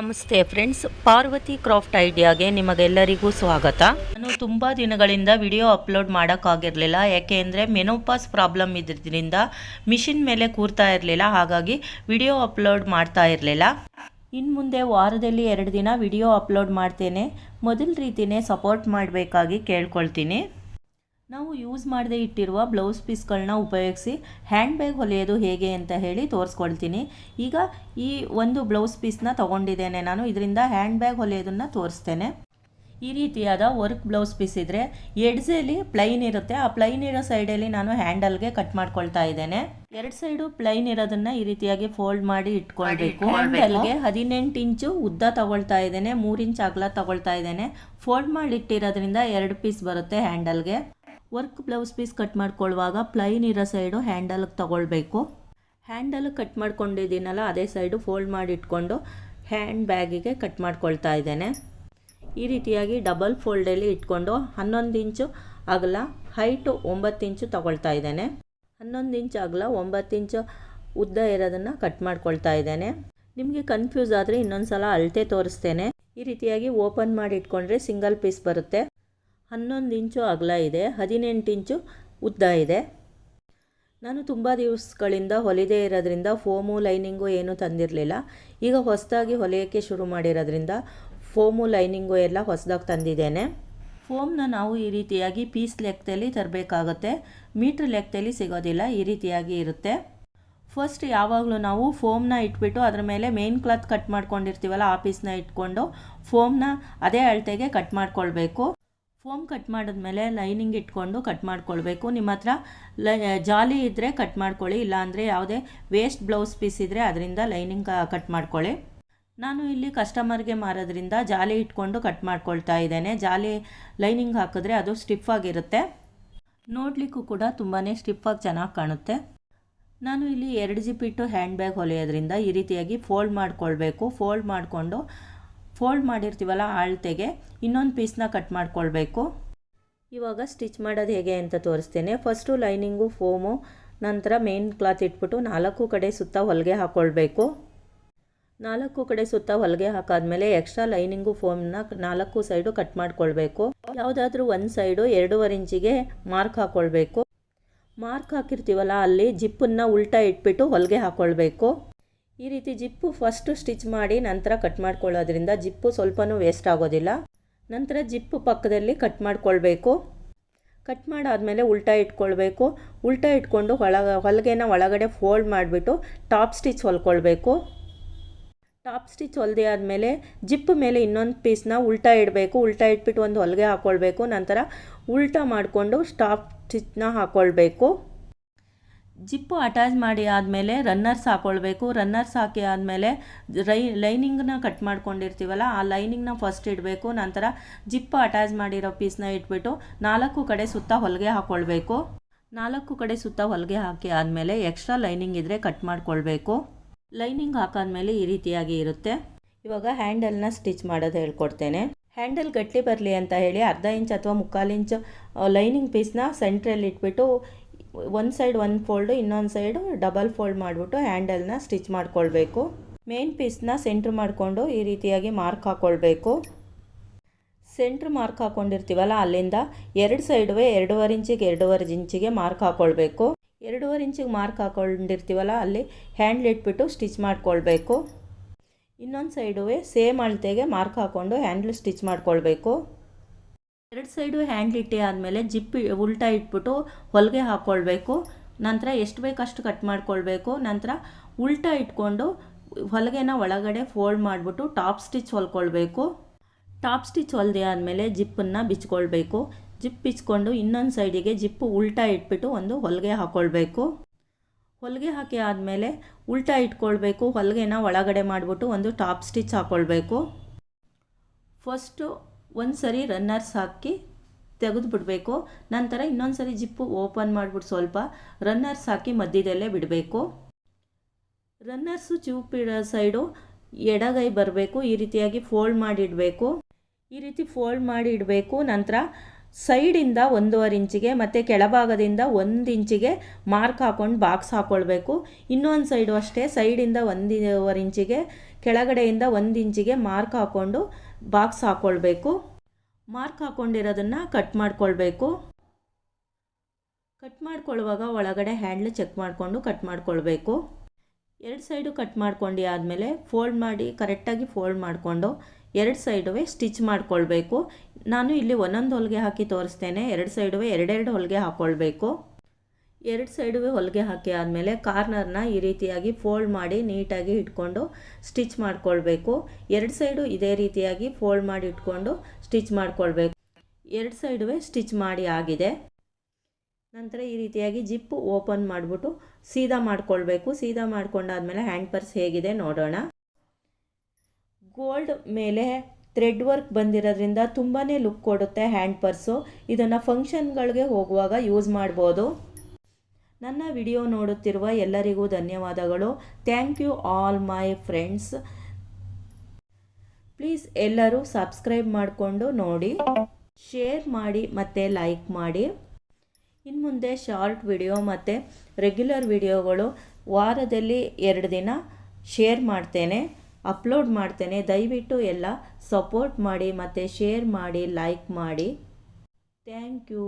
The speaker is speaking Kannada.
ನಮಸ್ತೆ ಫ್ರೆಂಡ್ಸ್, ಪಾರ್ವತಿ ಕ್ರಾಫ್ಟ್ ಐಡಿಯಾಗೆ ನಿಮಗೆಲ್ಲರಿಗೂ ಸ್ವಾಗತ. ನಾನು ತುಂಬ ದಿನಗಳಿಂದ ವಿಡಿಯೋ ಅಪ್ಲೋಡ್ ಮಾಡೋಕ್ಕಾಗಿರಲಿಲ್ಲ, ಯಾಕೆ ಅಂದರೆ ಮೆನೋಪಾಸ್ ಪ್ರಾಬ್ಲಮ್ ಇದ್ರಿಂದ ಮಿಷಿನ್ ಮೇಲೆ ಕೂರ್ತಾ ಇರಲಿಲ್ಲ, ಹಾಗಾಗಿ ವಿಡಿಯೋ ಅಪ್ಲೋಡ್ ಮಾಡ್ತಾ ಇರಲಿಲ್ಲ. ಇನ್ನು ಮುಂದೆ ವಾರದಲ್ಲಿ ಎರಡು ದಿನ ವಿಡಿಯೋ ಅಪ್ಲೋಡ್ ಮಾಡ್ತೇನೆ. ಮೊದಲ ರೀತಿಯೇ ಸಪೋರ್ಟ್ ಮಾಡಬೇಕಾಗಿ ಕೇಳ್ಕೊಳ್ತೀನಿ. ನಾವು ಯೂಸ್ ಮಾಡದೇ ಇಟ್ಟಿರುವ ಬ್ಲೌಸ್ ಪೀಸ್ಗಳನ್ನ ಉಪಯೋಗಿಸಿ ಹ್ಯಾಂಡ್ ಬ್ಯಾಗ್ ಹೊಲಿಯೋದು ಹೇಗೆ ಅಂತ ಹೇಳಿ ತೋರಿಸ್ಕೊಳ್ತೀನಿ ಈಗ ಈ ಒಂದು ಬ್ಲೌಸ್ ಪೀಸ್ನ ತೊಗೊಂಡಿದ್ದೇನೆ ನಾನು. ಇದರಿಂದ ಹ್ಯಾಂಡ್ ಬ್ಯಾಗ್ ಹೊಲಿಯೋದನ್ನು ತೋರಿಸ್ತೇನೆ. ಈ ರೀತಿಯಾದ ವರ್ಕ್ ಬ್ಲೌಸ್ ಪೀಸ್ ಇದ್ದರೆ ಎಡ್ಸಲ್ಲಿ ಪ್ಲೈನ್ ಇರುತ್ತೆ. ಆ ಪ್ಲೈನ್ ಇರೋ ಸೈಡಲ್ಲಿ ನಾನು ಹ್ಯಾಂಡಲ್ಗೆ ಕಟ್ ಮಾಡ್ಕೊಳ್ತಾ ಇದ್ದೇನೆ. ಎರಡು ಸೈಡು ಪ್ಲೈನ್ ಇರೋದನ್ನು ಈ ರೀತಿಯಾಗಿ ಫೋಲ್ಡ್ ಮಾಡಿ ಇಟ್ಕೊಳ್ಬೇಕು. ಹ್ಯಾಂಡಲ್ಗೆ ಹದಿನೆಂಟು ಇಂಚು ಉದ್ದ ತಗೊಳ್ತಾ ಇದ್ದೇನೆ. ಮೂರು ಇಂಚ್ ಅಗಲ ತಗೊಳ್ತಾ ಇದ್ದೇನೆ. ಫೋಲ್ಡ್ ಮಾಡಿ ಇಟ್ಟಿರೋದ್ರಿಂದ ಎರಡು ಪೀಸ್ ಬರುತ್ತೆ ಹ್ಯಾಂಡಲ್ಗೆ ವರ್ಕ್ ಬ್ಲೌಸ್ ಪೀಸ್ ಕಟ್ ಮಾಡ್ಕೊಳ್ಳುವಾಗ ಪ್ಲೈನ್ ಇರೋ ಸೈಡು ಹ್ಯಾಂಡಲ್ಗೆ ತಗೊಳ್ಬೇಕು. ಹ್ಯಾಂಡಲ್ ಕಟ್ ಮಾಡ್ಕೊಂಡಿದ್ದೀನಲ್ಲ, ಅದೇ ಸೈಡು ಫೋಲ್ಡ್ ಮಾಡಿ ಇಟ್ಕೊಂಡು ಹ್ಯಾಂಡ್ ಬ್ಯಾಗಿಗೆ ಕಟ್ ಮಾಡ್ಕೊಳ್ತಾ ಇದ್ದೇನೆ. ಈ ರೀತಿಯಾಗಿ ಡಬಲ್ ಫೋಲ್ಡಲ್ಲಿ ಇಟ್ಕೊಂಡು ಹನ್ನೊಂದು ಇಂಚು ಅಗಲ, ಹೈಟು ಒಂಬತ್ತು ಇಂಚು ತಗೊಳ್ತಾ ಇದ್ದೇನೆ. ಹನ್ನೊಂದು ಇಂಚು ಅಗಲ, ಒಂಬತ್ತು ಇಂಚು ಉದ್ದ ಇರೋದನ್ನು ಕಟ್ ಮಾಡ್ಕೊಳ್ತಾ ಇದ್ದೇನೆ. ನಿಮಗೆ ಕನ್ಫ್ಯೂಸ್ ಆದರೆ ಇನ್ನೊಂದು ಸಲ ಅಳತೆ ತೋರಿಸ್ತೇನೆ. ಈ ರೀತಿಯಾಗಿ ಓಪನ್ ಮಾಡಿ ಇಟ್ಕೊಂಡ್ರೆ ಸಿಂಗಲ್ ಪೀಸ್ ಬರುತ್ತೆ. ಹನ್ನೊಂದು ಇಂಚು ಅಗಲ ಇದೆ, ಹದಿನೆಂಟು ಇಂಚು ಉದ್ದ ಇದೆ. ನಾನು ತುಂಬ ದಿವಸಗಳಿಂದ ಹೊಲಿದೇ ಇರೋದ್ರಿಂದ ಫೋಮು ಲೈನಿಂಗು ಏನೂ ತಂದಿರಲಿಲ್ಲ. ಈಗ ಹೊಸದಾಗಿ ಹೊಲಿಯೋಕ್ಕೆ ಶುರು ಮಾಡಿರೋದ್ರಿಂದ ಫೋಮು ಲೈನಿಂಗು ಎಲ್ಲ ಹೊಸದಾಗಿ ತಂದಿದ್ದೇನೆ. ಫೋಮ್ನ ನಾವು ಈ ರೀತಿಯಾಗಿ ಪೀಸ್ ಲೆಕ್ಕದಲ್ಲಿ ತರಬೇಕಾಗುತ್ತೆ. ಮೀಟ್ರ್ ಲೆಕ್ಕದಲ್ಲಿ ಸಿಗೋದಿಲ್ಲ, ಈ ರೀತಿಯಾಗಿ ಇರುತ್ತೆ. ಫಸ್ಟ್ ಯಾವಾಗಲೂ ನಾವು ಫೋಮ್ನ ಇಟ್ಬಿಟ್ಟು ಅದರ ಮೇಲೆ ಮೇನ್ ಕ್ಲಾತ್ ಕಟ್ ಮಾಡ್ಕೊಂಡಿರ್ತೀವಲ್ಲ, ಆ ಇಟ್ಕೊಂಡು ಫೋಮ್ನ ಅದೇ ಅಳತೆಗೆ ಕಟ್ ಮಾಡ್ಕೊಳ್ಬೇಕು. ಫೋಮ್ ಕಟ್ ಮಾಡಿದ್ಮೇಲೆ ಲೈನಿಂಗ್ ಇಟ್ಕೊಂಡು ಕಟ್ ಮಾಡ್ಕೊಳ್ಬೇಕು. ನಿಮ್ಮ ಹತ್ರ ಲೈ ಜಾಲಿ ಇದ್ದರೆ ಕಟ್ ಮಾಡ್ಕೊಳ್ಳಿ, ಇಲ್ಲಾಂದರೆ ಯಾವುದೇ ವೇಸ್ಟ್ ಬ್ಲೌಸ್ ಪೀಸ್ ಇದ್ದರೆ ಅದರಿಂದ ಲೈನಿಂಗ್ ಕಟ್ ಮಾಡ್ಕೊಳ್ಳಿ. ನಾನು ಇಲ್ಲಿ ಕಸ್ಟಮರ್ಗೆ ಮಾರೋದ್ರಿಂದ ಜಾಲಿ ಇಟ್ಕೊಂಡು ಕಟ್ ಮಾಡ್ಕೊಳ್ತಾ ಇದ್ದೇನೆ. ಜಾಲಿ ಲೈನಿಂಗ್ ಹಾಕಿದ್ರೆ ಅದು ಸ್ಟಿಫ್ ಆಗಿರುತ್ತೆ. ನೋಡಲಿಕ್ಕೂ ಕೂಡ ತುಂಬಾ ಸ್ಟಿಫಾಗಿ ಚೆನ್ನಾಗಿ ಕಾಣುತ್ತೆ. ನಾನು ಇಲ್ಲಿ ಎರಡು ಜಿಪ್ ಇಟ್ಟು ಹ್ಯಾಂಡ್ ಬ್ಯಾಗ್ ಹೊಲಿಯೋದ್ರಿಂದ ಈ ರೀತಿಯಾಗಿ ಫೋಲ್ಡ್ ಮಾಡ್ಕೊಳ್ಬೇಕು. ಫೋಲ್ಡ್ ಮಾಡಿಕೊಂಡು ಫೋಲ್ಡ್ ಮಾಡಿರ್ತೀವಲ್ಲ ಅಳತೆಗೆ, ಇನ್ನೊಂದು ಪೀಸ್ನ ಕಟ್ ಮಾಡ್ಕೊಳ್ಬೇಕು. ಇವಾಗ ಸ್ಟಿಚ್ ಮಾಡೋದು ಹೇಗೆ ಅಂತ ತೋರಿಸ್ತೇನೆ. ಫಸ್ಟು ಲೈನಿಂಗು ಫೋಮು ನಂತರ ಮೇನ್ ಕ್ಲಾತ್ ಇಟ್ಬಿಟ್ಟು ನಾಲ್ಕು ಕಡೆ ಸುತ್ತ ಹೊಲಿಗೆ ಹಾಕ್ಕೊಳ್ಬೇಕು ನಾಲ್ಕು ಕಡೆ ಸುತ್ತ ಹೊಲಿಗೆ ಹಾಕಾದ್ಮೇಲೆ ಎಕ್ಸ್ಟ್ರಾ ಲೈನಿಂಗು ಫೋಮ್ನ ನಾಲ್ಕು ಸೈಡು ಕಟ್ ಮಾಡ್ಕೊಳ್ಬೇಕು. ಯಾವುದಾದ್ರೂ ಒಂದು ಸೈಡು ಎರಡೂವರೆ ಇಂಚಿಗೆ ಮಾರ್ಕ್ ಹಾಕ್ಕೊಳ್ಬೇಕು ಮಾರ್ಕ್ ಹಾಕಿರ್ತೀವಲ್ಲ ಅಲ್ಲಿ ಜಿಪ್ಪನ್ನು ಉಲ್ಟಾ ಇಟ್ಬಿಟ್ಟು ಹೊಲಿಗೆ ಹಾಕ್ಕೊಳ್ಬೇಕು ಈ ರೀತಿ ಜಿಪ್ಪು ಫಸ್ಟು ಸ್ಟಿಚ್ ಮಾಡಿ ನಂತರ ಕಟ್ ಮಾಡ್ಕೊಳ್ಳೋದ್ರಿಂದ ಜಿಪ್ಪು ಸ್ವಲ್ಪನೂ ವೇಸ್ಟ್ ಆಗೋದಿಲ್ಲ. ನಂತರ ಜಿಪ್ಪು ಪಕ್ಕದಲ್ಲಿ ಕಟ್ ಮಾಡ್ಕೊಳ್ಬೇಕು. ಕಟ್ ಮಾಡಾದಮೇಲೆ ಉಲ್ಟಾ ಇಟ್ಕೊಳ್ಬೇಕು. ಉಲ್ಟಾ ಇಟ್ಕೊಂಡು ಒಳಗ ಹೊಲಿಗೆನ ಒಳಗಡೆ ಫೋಲ್ಡ್ ಮಾಡಿಬಿಟ್ಟು ಟಾಪ್ ಸ್ಟಿಚ್ ಹೊಲ್ಕೊಳ್ಬೇಕು. ಟಾಪ್ ಸ್ಟಿಚ್ ಹೊಲ್ದೇ ಆದಮೇಲೆ ಜಿಪ್ ಮೇಲೆ ಇನ್ನೊಂದು ಪೀಸ್ನ ಉಲ್ಟಾ ಇಡಬೇಕು. ಉಲ್ಟಾ ಇಟ್ಬಿಟ್ಟು ಒಂದು ಹೊಲಿಗೆ ಹಾಕ್ಕೊಳ್ಬೇಕು ನಂತರ ಉಲ್ಟಾ ಮಾಡಿಕೊಂಡು ಸ್ಟಾಪ್ ಸ್ಟಿಚ್ನ ಹಾಕ್ಕೊಳ್ಬೇಕು ಜಿಪ್ಪು ಅಟ್ಯಾಚ್ ಮಾಡಿ ಆದಮೇಲೆ ರನ್ನರ್ಸ್ ಹಾಕ್ಕೊಳ್ಬೇಕು ರನ್ನರ್ಸ್ ಹಾಕಿ ಆದಮೇಲೆ ರೈ, ಲೈನಿಂಗ್ನ ಕಟ್ ಮಾಡ್ಕೊಂಡಿರ್ತೀವಲ್ಲ, ಆ ಲೈನಿಂಗ್ನ ಫಸ್ಟ್ ಇಡಬೇಕು. ನಂತರ ಜಿಪ್ಪು ಅಟ್ಯಾಚ್ ಮಾಡಿರೋ ಪೀಸ್ನ ಇಟ್ಬಿಟ್ಟು ನಾಲ್ಕು ಕಡೆ ಸುತ್ತ ಹೊಲಿಗೆ ಹಾಕ್ಕೊಳ್ಬೇಕು ನಾಲ್ಕು ಕಡೆ ಸುತ್ತ ಹೊಲಿಗೆ ಹಾಕಿ ಆದಮೇಲೆ ಎಕ್ಸ್ಟ್ರಾ ಲೈನಿಂಗ್ ಇದ್ದರೆ ಕಟ್ ಮಾಡ್ಕೊಳ್ಬೇಕು. ಲೈನಿಂಗ್ ಹಾಕಾದ್ಮೇಲೆ ಈ ರೀತಿಯಾಗಿ ಇರುತ್ತೆ. ಇವಾಗ ಹ್ಯಾಂಡಲ್ನ ಸ್ಟಿಚ್ ಮಾಡೋದು ಹೇಳ್ಕೊಡ್ತೇನೆ. ಹ್ಯಾಂಡಲ್ ಗಟ್ಟಿ ಬರಲಿ ಅಂತ ಹೇಳಿ ಅರ್ಧ ಇಂಚ್ ಅಥವಾ ಮುಕ್ಕಾಲು ಇಂಚ್ ಲೈನಿಂಗ್ ಪೀಸ್ನ ಸೆಂಟ್ರಲ್ಲಿ ಇಟ್ಬಿಟ್ಟು ಒಂದು ಸೈಡ್ ಒಂದು ಫೋಲ್ಡು ಇನ್ನೊಂದು ಸೈಡು ಡಬಲ್ ಫೋಲ್ಡ್ ಮಾಡಿಬಿಟ್ಟು ಹ್ಯಾಂಡಲ್ನ ಸ್ಟಿಚ್ ಮಾಡ್ಕೊಳ್ಬೇಕು. ಮೇನ್ ಪೀಸ್ನ ಸೆಂಟ್ರ್ ಮಾಡಿಕೊಂಡು ಈ ರೀತಿಯಾಗಿ ಮಾರ್ಕ್ ಹಾಕ್ಕೊಳ್ಬೇಕು ಸೆಂಟ್ರ್ ಮಾರ್ಕ್ ಹಾಕ್ಕೊಂಡಿರ್ತೀವಲ್ಲ ಅಲ್ಲಿಂದ ಎರಡು ಸೈಡ್ವೇ ಎರಡೂವರೆ ಇಂಚಿಗೆ ಎರಡೂವರೆ ಇಂಚಿಗೆ ಮಾರ್ಕ್ ಹಾಕ್ಕೊಳ್ಬೇಕು ಎರಡೂವರೆ ಇಂಚಿಗೆ ಮಾರ್ಕ್ ಹಾಕ್ಕೊಂಡಿರ್ತೀವಲ್ಲ ಅಲ್ಲಿ ಹ್ಯಾಂಡ್ಲ್ ಇಟ್ಬಿಟ್ಟು ಸ್ಟಿಚ್ ಮಾಡ್ಕೊಳ್ಬೇಕು. ಇನ್ನೊಂದು ಸೈಡುವೆ ಸೇಮ್ ಅಳತೆಗೆ ಮಾರ್ಕ್ ಹಾಕ್ಕೊಂಡು ಹ್ಯಾಂಡ್ಲ್ ಸ್ಟಿಚ್ ಮಾಡ್ಕೊಳ್ಬೇಕು. ಎರಡು ಸೈಡು ಹ್ಯಾಂಡ್ಲ್ ಇಟ್ಟೆ ಆದಮೇಲೆ ಜಿಪ್ಪಿ ಉಲ್ಟಾ ಇಟ್ಬಿಟ್ಟು ಹೊಲಿಗೆ ಹಾಕ್ಕೊಳ್ಬೇಕು ನಂತರ ಎಷ್ಟು ಬೇಕಷ್ಟು ಕಟ್ ಮಾಡ್ಕೊಳ್ಬೇಕು. ನಂತರ ಉಲ್ಟಾ ಇಟ್ಕೊಂಡು ಹೊಲಿಗೆನ ಒಳಗಡೆ ಫೋಲ್ಡ್ ಮಾಡಿಬಿಟ್ಟು ಟಾಪ್ ಸ್ಟಿಚ್ ಹೊಲ್ಕೊಳ್ಬೇಕು. ಟಾಪ್ ಸ್ಟಿಚ್ ಹೊಲಿದೆ ಆದಮೇಲೆ ಜಿಪ್ಪನ್ನು ಬಿಚ್ಕೊಳ್ಬೇಕು. ಜಿಪ್ ಬಿಚ್ಕೊಂಡು ಇನ್ನೊಂದು ಸೈಡಿಗೆ ಜಿಪ್ಪು ಉಲ್ಟಾ ಇಟ್ಬಿಟ್ಟು ಒಂದು ಹೊಲಿಗೆ ಹಾಕ್ಕೊಳ್ಬೇಕು ಹೊಲಿಗೆ ಹಾಕಿ ಆದಮೇಲೆ ಉಲ್ಟಾ ಇಟ್ಕೊಳ್ಬೇಕು. ಹೊಲಿಗೆನ ಒಳಗಡೆ ಮಾಡಿಬಿಟ್ಟು ಒಂದು ಟಾಪ್ ಸ್ಟಿಚ್ ಹಾಕ್ಕೊಳ್ಬೇಕು ಫಸ್ಟು ಒಂದು ಸರಿ ರನ್ನರ್ಸ್ ಹಾಕಿ ತೆಗೆದು ಬಿಡಬೇಕು. ನಂತರ ಇನ್ನೊಂದು ಸರಿ ಜಿಪ್ಪು ಓಪನ್ ಮಾಡಿಬಿಟ್ಟು ಸ್ವಲ್ಪ ರನ್ನರ್ಸ್ ಹಾಕಿ ಮಧ್ಯದಲ್ಲೇ ಬಿಡಬೇಕು. ರನ್ನರ್ಸು ಚೂಪಿಡ ಸೈಡು ಎಡಗೈ ಬರಬೇಕು. ಈ ರೀತಿಯಾಗಿ ಫೋಲ್ಡ್ ಮಾಡಿ ಇಡಬೇಕು. ಈ ರೀತಿ ಫೋಲ್ಡ್ ಮಾಡಿ ಇಡಬೇಕು. ನಂತರ ಸೈಡಿಂದ ಒಂದೂವರೆ ಇಂಚಿಗೆ ಮತ್ತು ಕೆಳಭಾಗದಿಂದ ಒಂದು ಇಂಚಿಗೆ ಮಾರ್ಕ್ ಹಾಕ್ಕೊಂಡು ಬಾಕ್ಸ್ ಹಾಕ್ಕೊಳ್ಬೇಕು ಇನ್ನೊಂದು ಸೈಡು ಅಷ್ಟೇ. ಸೈಡಿಂದ ಒಂದೂವರೆ ಇಂಚಿಗೆ ಕೆಳಗಡೆಯಿಂದ ಒಂದು ಇಂಚಿಗೆ ಮಾರ್ಕ್ ಹಾಕ್ಕೊಂಡು ಬಾಕ್ಸ್ ಹಾಕ್ಕೊಳ್ಬೇಕು ಮಾರ್ಕ್ ಹಾಕ್ಕೊಂಡಿರೋದನ್ನು ಕಟ್ ಮಾಡ್ಕೊಳ್ಬೇಕು. ಕಟ್ ಮಾಡ್ಕೊಳ್ಳುವಾಗ ಒಳಗಡೆ ಹ್ಯಾಂಡ್ಲ್ ಚೆಕ್ ಮಾಡಿಕೊಂಡು ಕಟ್ ಮಾಡ್ಕೊಳ್ಬೇಕು. ಎರಡು ಸೈಡು ಕಟ್ ಮಾಡ್ಕೊಂಡು ಆದಮೇಲೆ ಫೋಲ್ಡ್ ಮಾಡಿ ಕರೆಕ್ಟಾಗಿ ಫೋಲ್ಡ್ ಮಾಡಿಕೊಂಡು ಎರಡು ಸೈಡುವೆ ಸ್ಟಿಚ್ ಮಾಡ್ಕೊಳ್ಬೇಕು. ನಾನು ಇಲ್ಲಿ ಒಂದೊಂದು ಹೊಲಿಗೆ ಹಾಕಿ ತೋರಿಸ್ತೇನೆ. ಎರಡು ಸೈಡುವೆ ಎರಡೆರಡು ಹೊಲಿಗೆ ಹಾಕ್ಕೊಳ್ಬೇಕು ಎರಡು ಸೈಡುವೆ ಹೊಲಿಗೆ ಹಾಕಿ ಆದಮೇಲೆ ಕಾರ್ನರ್ನ ಈ ರೀತಿಯಾಗಿ ಫೋಲ್ಡ್ ಮಾಡಿ ನೀಟಾಗಿ ಇಟ್ಕೊಂಡು ಸ್ಟಿಚ್ ಮಾಡ್ಕೊಳ್ಬೇಕು. ಎರಡು ಸೈಡು ಇದೇ ರೀತಿಯಾಗಿ ಫೋಲ್ಡ್ ಮಾಡಿ ಇಟ್ಕೊಂಡು ಸ್ಟಿಚ್ ಮಾಡ್ಕೊಳ್ಬೇಕು. ಎರಡು ಸೈಡುವೆ ಸ್ಟಿಚ್ ಮಾಡಿ ಆಗಿದೆ. ನಂತರ ಈ ರೀತಿಯಾಗಿ ಜಿಪ್ಪು ಓಪನ್ ಮಾಡಿಬಿಟ್ಟು ಸೀದಾ ಮಾಡ್ಕೊಳ್ಬೇಕು. ಸೀದಾ ಮಾಡ್ಕೊಂಡಾದ್ಮೇಲೆ ಹ್ಯಾಂಡ್ ಪರ್ಸ್ ಹೇಗಿದೆ ನೋಡೋಣ. ಗೋಲ್ಡ್ ಮೇಲೆ ಥ್ರೆಡ್ ವರ್ಕ್ ಬಂದಿರೋದ್ರಿಂದ ತುಂಬಾ ಲುಕ್ ಕೊಡುತ್ತೆ ಹ್ಯಾಂಡ್ ಪರ್ಸು. ಇದನ್ನು ಫಂಕ್ಷನ್ಗಳಿಗೆ ಹೋಗುವಾಗ ಯೂಸ್ ಮಾಡ್ಬೋದು. ನನ್ನ ವಿಡಿಯೋ ನೋಡುತ್ತಿರುವ ಎಲ್ಲರಿಗೂ ಧನ್ಯವಾದಗಳು. Thank you all my friends please ಎಲ್ಲರೂ ಸಬ್ಸ್ಕ್ರೈಬ್ ಮಾಡಿಕೊಂಡು ನೋಡಿ. ಶೇರ್ ಮಾಡಿ ಮತ್ತು ಲೈಕ್ ಮಾಡಿ. ಇನ್ನು ಮುಂದೆ ಶಾರ್ಟ್ ವಿಡಿಯೋ ಮತ್ತು ರೆಗ್ಯುಲರ್ ವಿಡಿಯೋಗಳು ವಾರದಲ್ಲಿ ಎರಡು ದಿನ ಶೇರ್ ಮಾಡ್ತೇನೆ ಅಪ್ಲೋಡ್ ಮಾಡ್ತೇನೆ. ದಯವಿಟ್ಟು ಎಲ್ಲ ಸಪೋರ್ಟ್ ಮಾಡಿ ಮತ್ತು ಶೇರ್ ಮಾಡಿ ಲೈಕ್ ಮಾಡಿ. Thank you